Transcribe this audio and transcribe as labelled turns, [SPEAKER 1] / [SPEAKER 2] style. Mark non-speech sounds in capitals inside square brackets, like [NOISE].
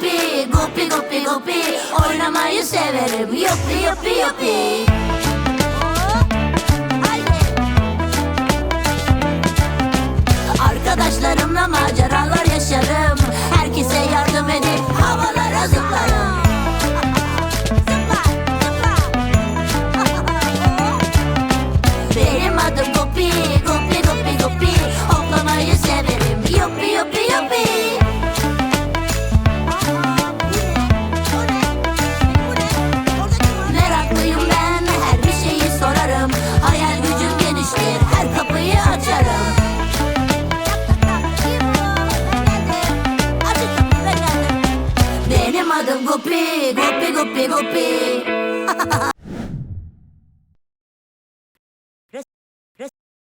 [SPEAKER 1] Gupi Oynamayı severim. Yupi yupi yupi Arkadaşlarımla maceralar yaşarım. Herkese yardım edip havalara zıplarım. Benim adım Gupi Gupi Gupi Gupi Hoplamayı severim. Yupi yupi yupi gope, gope, gope, gope. [LAUGHS]